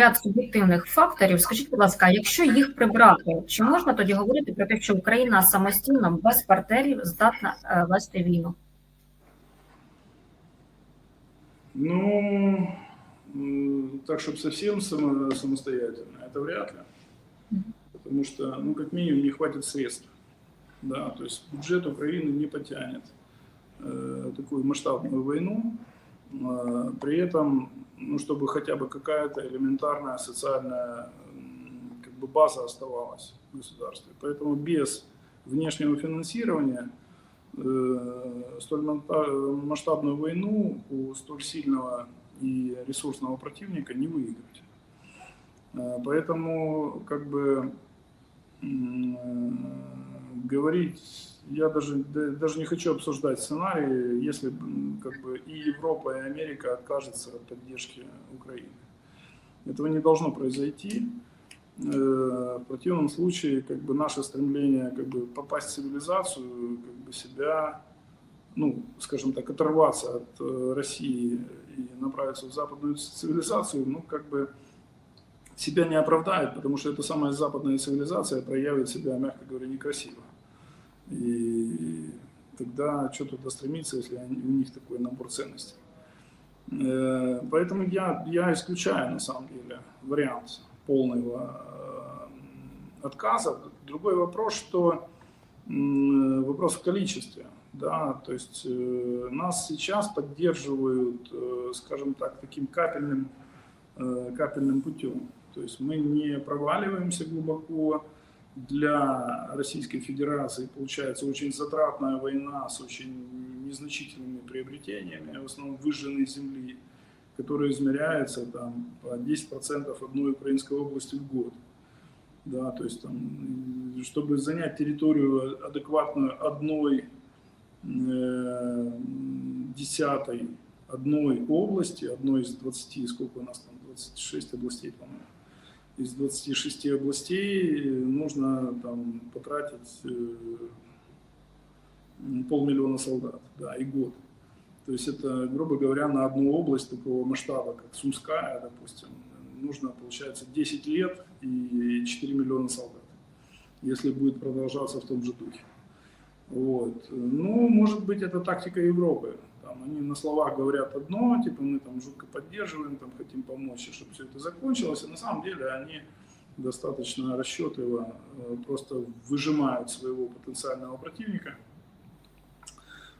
ряд суб'єктивних факторів. Скажіть, будь ласка, якщо їх прибрати, чи можна тоді говорити про те, що Україна самостійно без партнерів здатна е, вести війну? Ну, м, так, чтобы совсем само- самостоятельно, это вряд ли. Мгм. Потому что, ну, как минимум, не хватит средств. Да, то есть бюджет Украины не потянет э, такую масштабную войну. Э, при этом, ну, чтобы хотя бы какая-то элементарная социальная как бы база оставалась в государстве. Поэтому без внешнего финансирования э, столь масштабную войну у столь сильного и ресурсного противника не выиграть. Э, Поэтому как бы э, говорить, я даже, да- даже не хочу обсуждать сценарии, если как бы и Европа, и Америка откажется от поддержки Украины. Этого не должно произойти. Э, В противном случае, как бы наше стремление как бы попасть в цивилизацию, как бы себя, ну, скажем так, оторваться от э, России и направиться в западную цивилизацию, ну, как бы себя не оправдает, потому что эта самая западная цивилизация проявит себя, мягко говоря, некрасиво. И тогда что туда стремиться, если у них такой набор ценностей. Э, Поэтому я, я исключаю, на самом деле, вариант полного э, отказа. Другой вопрос, что вопрос в количестве. Да, то есть э, нас сейчас поддерживают, скажем так, таким капельным, капельным путем. То есть мы не проваливаемся глубоко. Для Российской Федерации получается очень затратная война с очень незначительными приобретениями, в основном выжженной земли, которая измеряется там, по 10% одной украинской области в год. Да, то есть там, чтобы занять территорию адекватную одной э, десятой одной области, одной из 20, сколько у нас там, 26 областей, по-моему, из 26 областей нужно там потратить э, полмиллиона солдат, да, и год. То есть это, грубо говоря, на одну область такого масштаба, как Сумская, допустим, нужно, получается, 10 лет и 4 миллиона солдат, если будет продолжаться в том же духе. Вот. Ну, может быть, это тактика Европы. Там они на словах говорят одно, типа мы там жутко поддерживаем, там хотим помочь, чтобы все это закончилось. А на самом деле они достаточно расчетливо э, просто выжимают своего потенциального противника,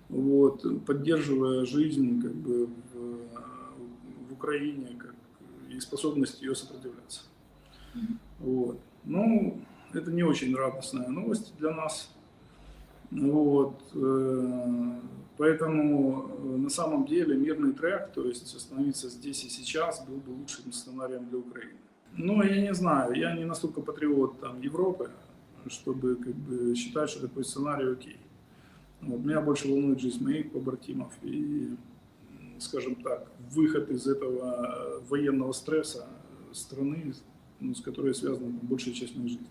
вот, поддерживая жизнь как бы в, в Украине как, и способность ее сопротивляться. Вот. Ну, это не очень радостная новость для нас. Вот. э, Поэтому э, на самом деле мирный трек, то есть остановиться здесь и сейчас, был бы лучшим сценарием для Украины. Но я не знаю, я не настолько патриот там, Европы, чтобы как бы, считать, что такой сценарий окей. Вот. Меня больше волнует жизнь моих побратимов и, скажем так, выход из этого военного стресса страны, ну, с которой связана большая часть моей жизни.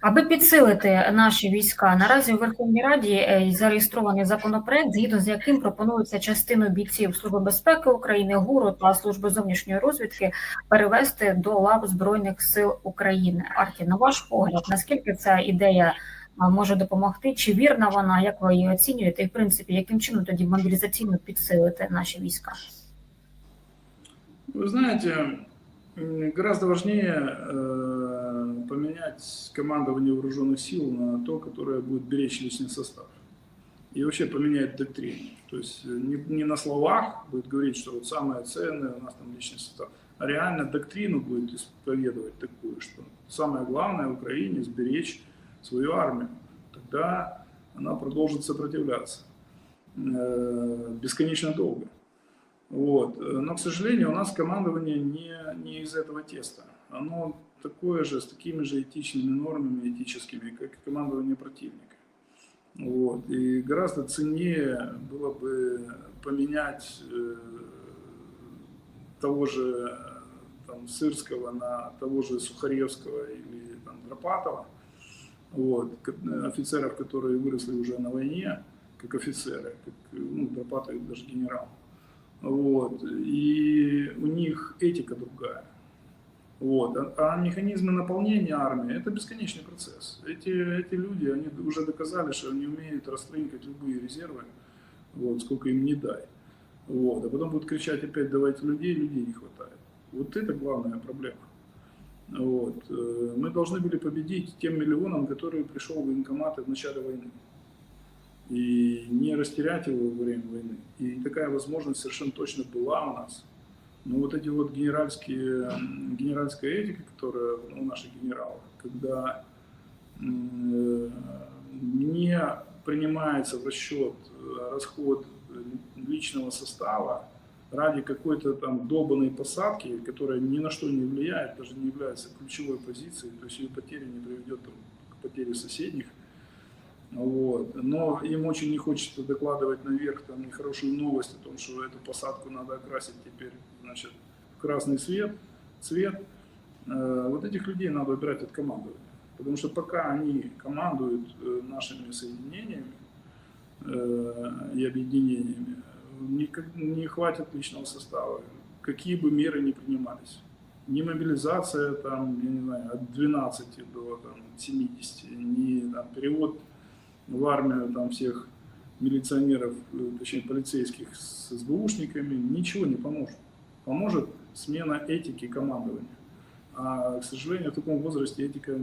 Аби підсилити наші війська, наразі у Верховній Раді е, зареєстрований законопроект, згідно з яким пропонується частину бійців Служби безпеки України, ГУРу та Служби зовнішньої розвідки перевести до лав Збройних сил України. Арті, на ваш погляд, наскільки ця ідея може допомогти? Чи вірна вона? Як ви її оцінюєте? І в принципі, яким чином тоді мобілізаційно підсилити наші війська? Вы знаете, м, гораздо важнее э, поменять командование вооруженных сил на то, которое будет беречь личный состав. И вообще поменять доктрину. То есть э, не, не на словах будет говорить, что вот самое ценное у нас там личный состав, а реально доктрину будет исповедовать такую, что самое главное в Украине сберечь свою армию. Тогда она продолжит сопротивляться э, бесконечно долго. Вот. Э, Но, к сожалению, у нас командование не, не из этого теста. Оно такое же, с такими же этичными нормами этическими, как и командование противника. Вот. И гораздо ценнее было бы поменять э, того же там, Сырского на того же Сухаревского или там, Дропатова, вот, офицеров, которые выросли уже на войне, как офицеры, как, ну, Дропатов даже генерал. Вот. И у них этика другая. Вот. А, а механизмы наполнения армии – это бесконечный процесс. Эти, эти люди, они уже доказали, что они умеют растрынкать любые резервы, вот, сколько им не дай. Вот. А потом будут кричать опять «давайте людей», людей не хватает. Вот это главная проблема. Вот. Э, Мы должны были победить тем миллионом, который пришел в военкоматы в начале войны. И не растерять его во время войны. И такая возможность совершенно точно была у нас. Но вот эти вот генеральские, генеральская этика, которая у наших генералов, когда э, не принимается в расчет э, расход личного состава ради какой-то там долбанной посадки, которая ни на что не влияет, даже не является ключевой позицией, то есть ее потеря не приведет к потере соседних. Вот. Но им очень не хочется докладывать наверх там нехорошую новость о том, что эту посадку надо окрасить теперь значит, в красный свет, цвет. Э, Вот этих людей надо убирать от командования. Потому что пока они командуют э, нашими соединениями э, и объединениями, не хватит личного состава, какие бы меры ни принимались. Ни мобилизация, там, я не знаю, от 12 до там, 70, ни там, перевод в армию там, всех милиционеров, э, точнее полицейских с СБУшниками, ничего не поможет. Поможет смена этики командования. А, к сожалению, в таком возрасте этика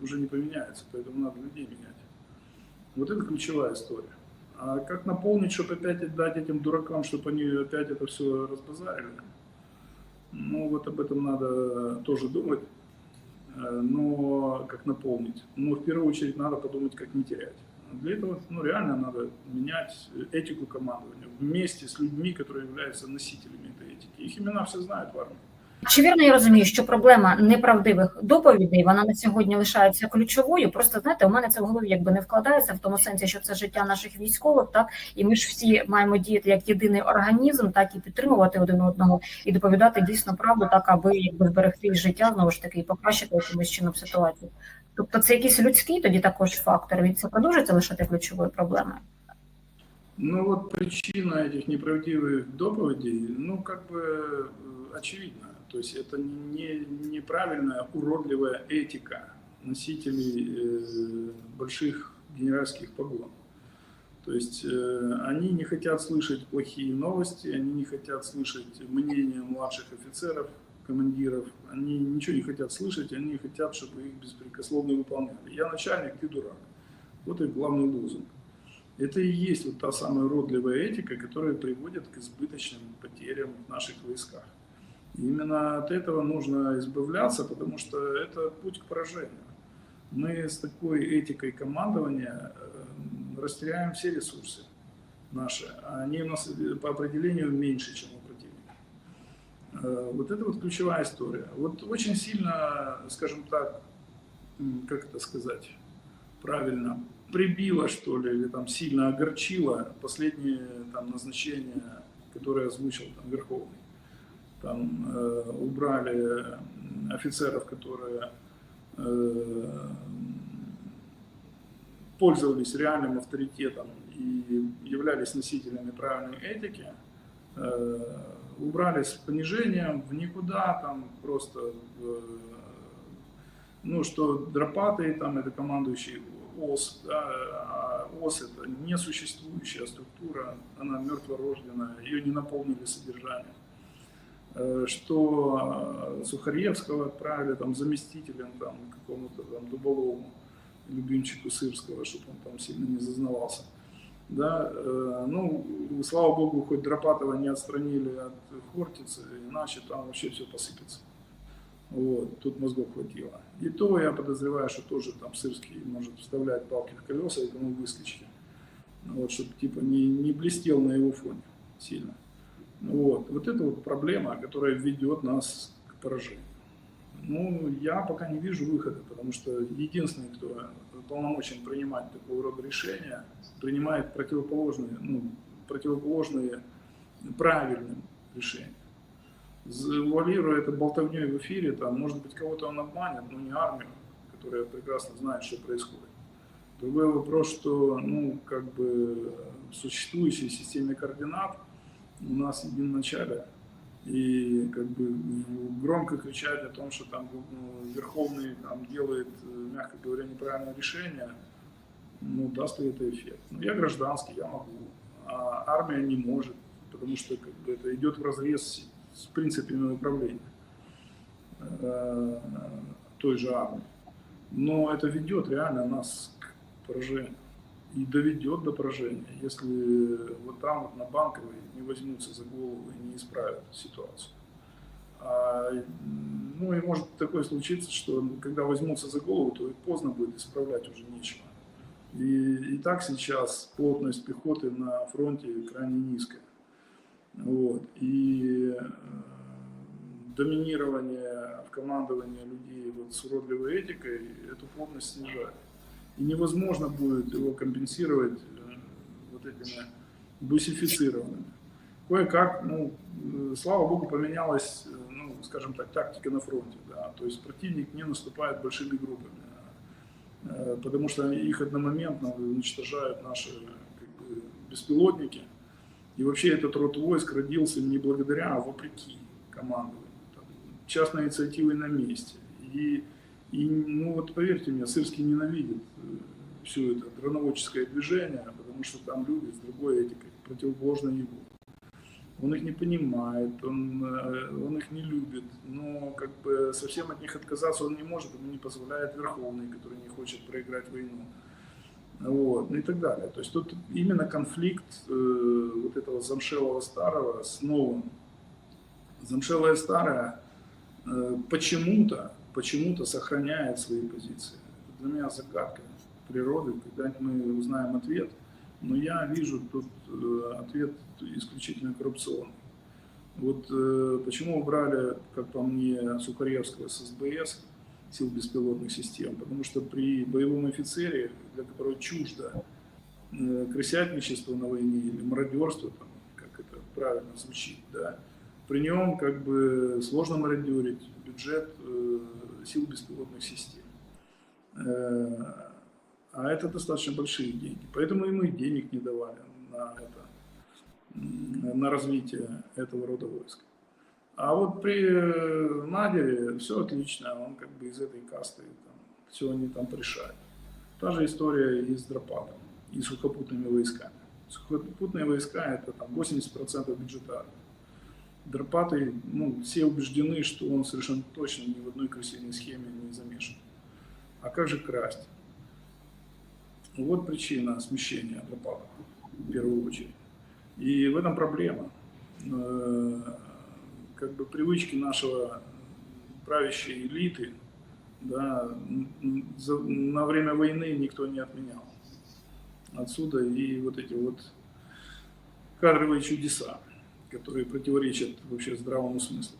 уже не поменяется, поэтому надо людей менять. Вот это ключевая история. А как наполнить, чтобы опять отдать этим дуракам, чтобы они опять это все разбазарили? Ну, вот об этом надо тоже думать. Э, Но как наполнить? Но в первую очередь надо подумать, как не терять. Для этого ну, реально надо менять этику командования вместе с людьми, которые являются носителями этой этики. Их имена все знают в армии. Чи вірно я розумію, що проблема неправдивих доповідей вона на сьогодні лишається ключовою? Просто знаєте, у мене це в голові якби не вкладається в тому сенсі, що це життя наших військових, так і ми ж всі маємо діяти як єдиний організм, так і підтримувати один одного і доповідати дійсно правду, так аби якби зберегти життя знову ж таки і покращити якимось чином ситуацію. Тобто це якийсь людський тоді також фактор. Він це продовжується лишати ключовою проблемою. Ну вот причина этих неправдивых доповедей, ну как бы э, очевидна. То есть это не неправильная, уродливая этика носителей э, больших генеральских погон. То есть э, они не хотят слышать плохие новости, они не хотят слышать мнение младших офицеров, командиров, они ничего не хотят слышать, они хотят, чтобы их беспрекословно выполняли. Я начальник, ты дурак. Вот их главный лозунг. Это и есть вот та самая уродливая этика, которая приводит к избыточным потерям в наших войсках. И именно от этого нужно избавляться, потому что это путь к поражению. Мы с такой этикой командования э, растеряем все ресурсы наши, они у нас э, по определению меньше, чем Вот это вот ключевая история. Вот очень сильно, скажем так, как это сказать правильно, прибило, что ли, или там сильно огорчило последнее там, назначение, которое озвучил там, Верховный. Там э, убрали офицеров, которые э, пользовались реальным авторитетом и являлись носителями правильной этики, э, убрали с понижением в никуда, там просто, э, ну, что Дропатый, там это командующий ОС, да, а ОС это несуществующая структура, она мертворожденная, ее не наполнили содержанием. Э, Что э, Сухаревского отправили там заместителем там какому-то там Дуболову, любимчику Сырского, чтобы он там сильно не зазнавался. Да, э, ну, слава богу, хоть Дропатова не отстранили от Хортицы, иначе там вообще все посыпется. Вот, тут мозгов хватило. И то я подозреваю, что тоже там Сырский может вставлять палки в колеса этому выскочке. Ну, Вот, чтобы типа не, не блестел на его фоне сильно. Вот. вот это вот проблема, которая ведет нас к поражению. Ну, я пока не вижу выхода, потому что единственный, кто полномочен принимать такого рода решения, принимает противоположные, ну, противоположные правильным решениям. Завуалируя это болтовней в эфире, там, может быть, кого-то он обманет, но не армию, которая прекрасно знает, что происходит. Другой вопрос, что, ну, как бы в существующей системе координат у нас единоначалие. И как бы громко кричать о том, что там ну, Верховный там, делает, э, мягко говоря, неправильное решение, ну, даст ли это эффект. Ну, я гражданский, я могу, а армия не может, потому что как бы, это идет в разрез с, принципами управления э, той же армии. Но это ведет реально нас к поражению. И доведет до поражения, если вот там вот на Банковой не возьмутся за голову и не исправят ситуацию. А, ну и может такое случиться, что когда возьмутся за голову, то и поздно будет исправлять уже нечего. И, и так сейчас плотность пехоты на фронте крайне низкая. Вот. И э, доминирование в командовании людей вот с уродливой этикой эту плотность снижает. И невозможно будет его компенсировать э, вот этими бусифицированными. Кое-как, ну, э, слава богу, поменялась, э, ну, скажем так, тактика на фронте, да, то есть противник не наступает большими группами, э, потому что их одномоментно уничтожают наши как бы, беспилотники, и вообще этот род войск родился не благодаря, а вопреки командованию. Частной инициативой на месте. И, и, ну вот поверьте мне, Сырский ненавидит все это дроноводческое движение, потому что там люди с другой этикой, противоположной ему. Он их не понимает, он, э, он их не любит, но как бы совсем от них отказаться он не может, ему не позволяет Верховный, который не хочет проиграть войну. Вот, ну и так далее. То есть тут именно конфликт э, вот этого замшелого старого с новым. Замшелое старое э, почему-то, почему-то сохраняет свои позиции. Это для меня загадка природы, когда мы узнаем ответ. Но я вижу тут э, ответ исключительно коррупционный. Вот э, почему убрали, как по мне, Сухаревского с СБС, сил беспилотных систем, потому что при боевом офицере, для которого чуждо э, крысятничество на войне или мародерство, там, как это правильно звучит, да, при нем как бы сложно мародерить бюджет э, сил беспилотных систем. Э, а это достаточно большие деньги. Поэтому и мы денег не давали на это, на развитие этого рода войск. А вот при э, Надере все отлично, он как бы из этой касты, там, все они там решают. Та же история и с Дропатом, и с сухопутными войсками. Сухопутные войска это там 80% бюджета. Дропаты, ну, все убеждены, что он совершенно точно ни в одной крысиной схеме не замешан. А как же красть? Вот причина смещения Дропата, в первую очередь. И в этом проблема э, как бы привычки нашего правящей элиты, да, на время войны никто не отменял. Отсюда и вот эти вот кадровые чудеса, которые противоречат вообще здравому смыслу.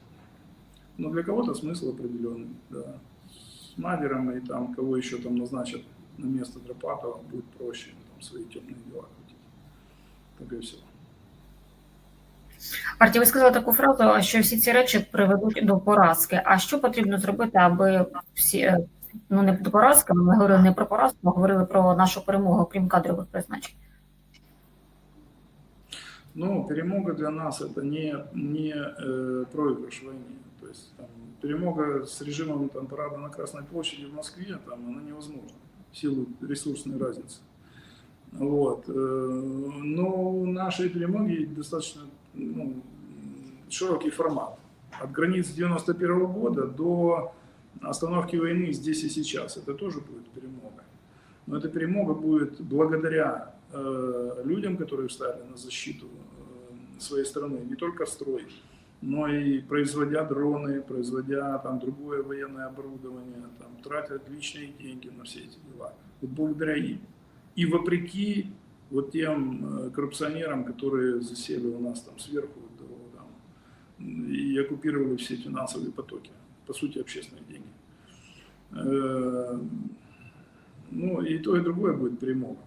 Но для кого-то смысл определенный, да. С Мадером и там, кого еще там назначат на место Дропатова, будет проще там свои темные дела крутить. Так и все. Арті, ви сказали таку фразу, що всі ці речі приведуть до поразки. А що потрібно зробити, аби всі е, ну не до поразки, ми говорили не про поразку, ми говорили про нашу перемогу, крім кадрових призначень. Ну, перемога для нас это не, не э, проигрыш в войне. То есть там, перемога с режимом там, парада на Красной площади в Москве, там, она невозможна в силу ресурсной разницы. Вот. э, Но у нашей перемоги достаточно ну, широкий формат. От границ 91 года до остановки войны здесь и сейчас. Это тоже будет перемога. Но эта перемога будет благодаря людям, которые встали на защиту э, своей страны, не только строй, но и производя дроны, производя там другое военное оборудование, там, тратят личные деньги на все эти дела. Вот благодаря им. И вопреки вот тем э, коррупционерам, которые засели у нас там сверху там, и оккупировали все финансовые потоки, по сути, общественные деньги. Э, Ну, и то, и другое будет перемога.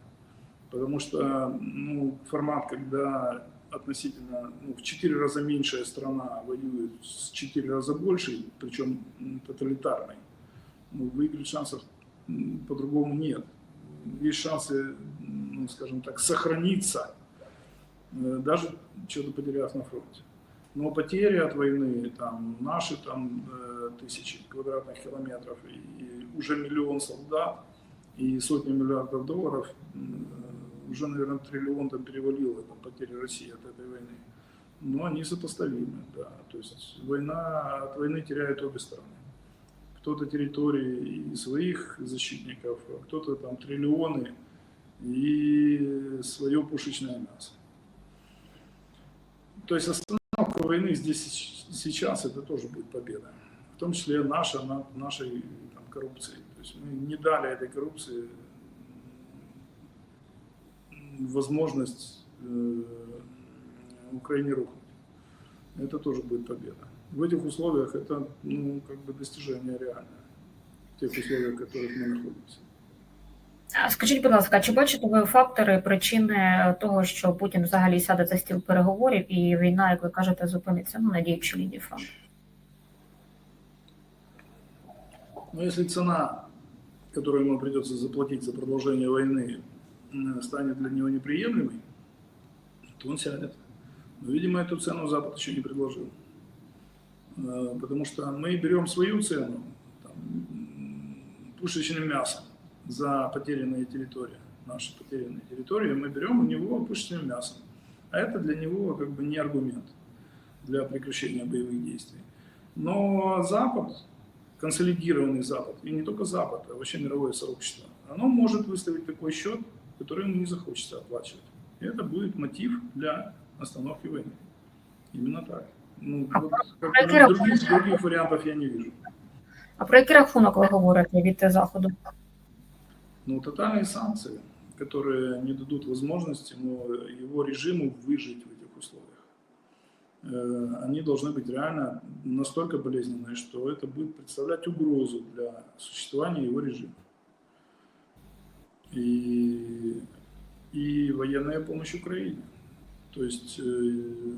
Потому что ну, формат, когда относительно ну, в 4 раза меньшая страна воюет с 4 раза большей, причем тоталитарной, ну, выиграть шансов по-другому нет. Есть шансы, ну, скажем так, сохраниться э, даже что-то потеряв на фронте. Но потери от войны, там, наши там, э, тысячи квадратных километров и, и уже миллион солдат и сотни миллиардов долларов, уже, наверное, триллион там перевалило там, потери России от этой войны. Но они сопоставимы, да. То есть война, от войны теряют обе стороны. Кто-то территории и своих защитников, а кто-то там триллионы и свое пушечное мясо. То есть остановка войны здесь сейчас это тоже будет победа. В том числе наша над нашей там, коррупцией. То есть мы не дали этой коррупции возможность э, Украине рухнуть. Это тоже будет победа. В этих условиях это ну, как бы достижение реальное. В тех условиях, в которых мы находимся. А Скажіть, будь ласка, чи бачите ви фактори, причини того, що Путін взагалі сяде за стіл переговорів і війна, як ви кажете, зупиниться ну, на діючій лінії фронту? Но если цена, которую ему придется заплатить за продолжение войны, м, станет для него неприемлемой, то он сядет. Но, видимо, эту цену Запад еще не предложил. Э, Потому что мы берем свою цену, там, пушечным мясом за потерянные территории, наши потерянные территории, мы берем у него пушечным мясом. А это для него как бы не аргумент для прекращения боевых действий. Но Запад, консолидированный Запад, и не только Запад, а вообще мировое сообщество, оно может выставить такой счет, который ему не захочется оплачивать. И это будет мотив для остановки войны. Именно так. Ну, А вот, про как, какие других, других вариантов я не вижу. А про який рахунок ви говорите від заходу? Ну, тотальные санкции, которые не дадут возможности ему, его режиму выжить в этих условиях. Э, Они должны быть реально настолько болезненные, что это будет представлять угрозу для существования его режима. И, и военная помощь Украине. То есть, э,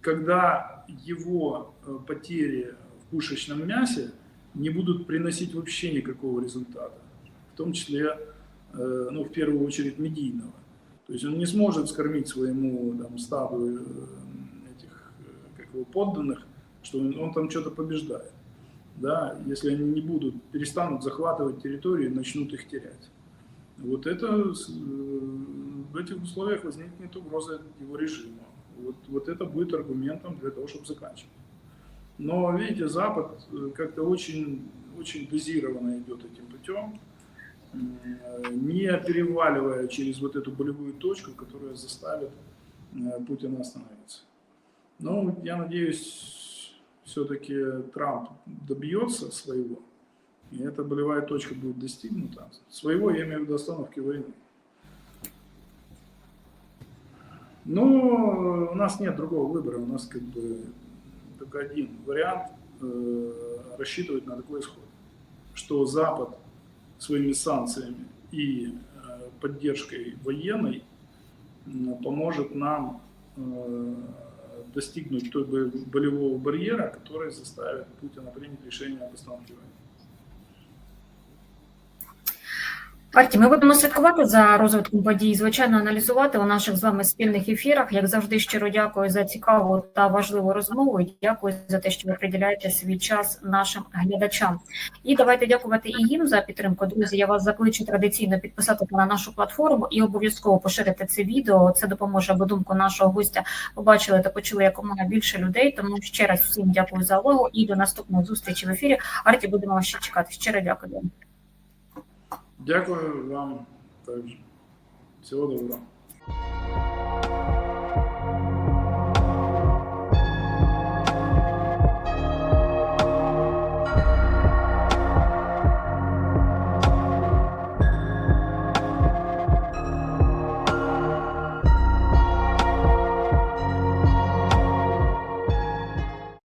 когда его э, потери в пушечном мясе не будут приносить вообще никакого результата, в том числе, э, ну, в первую очередь, медийного. То есть он не сможет скормить своему там, стаду этих, как его, подданных, что он, он там что-то побеждает. Да, если они не будут, перестанут захватывать территории, начнут их терять. Вот это э, в этих условиях возникнет угроза его режима. Вот, вот это будет аргументом для того, чтобы заканчивать. Но, видите, Запад э, как-то очень, очень дозированно идет этим путем, не переваливая через вот эту болевую точку, которая заставит э, Путина остановиться. Ну, я надеюсь, все-таки Трамп добьется своего, и эта болевая точка будет достигнута. Своего, я имею в виду остановки войны. Но у нас нет другого выбора, у нас как бы только один вариант э, рассчитывать на такой исход, что Запад своими санкциями и э, поддержкой военной м, поможет нам э, достигнуть той бо- болевого барьера, который заставит Путина принять решение об остановке Арті, ми будемо слідкувати за розвитком подій, звичайно, аналізувати у наших з вами спільних ефірах. Як завжди, щиро дякую за цікаву та важливу розмову. Дякую за те, що ви приділяєте свій час нашим глядачам. І давайте дякувати і їм за підтримку. Друзі, я вас закличу традиційно підписатися на нашу платформу і обов'язково поширити це відео. Це допоможе, аби думку нашого гостя побачили та почули якомога більше людей. Тому ще раз всім дякую за увагу і до наступної зустрічі в ефірі. Арті, будемо вас ще чекати. Щиро дякую. Дякую вам також. Всього доброго.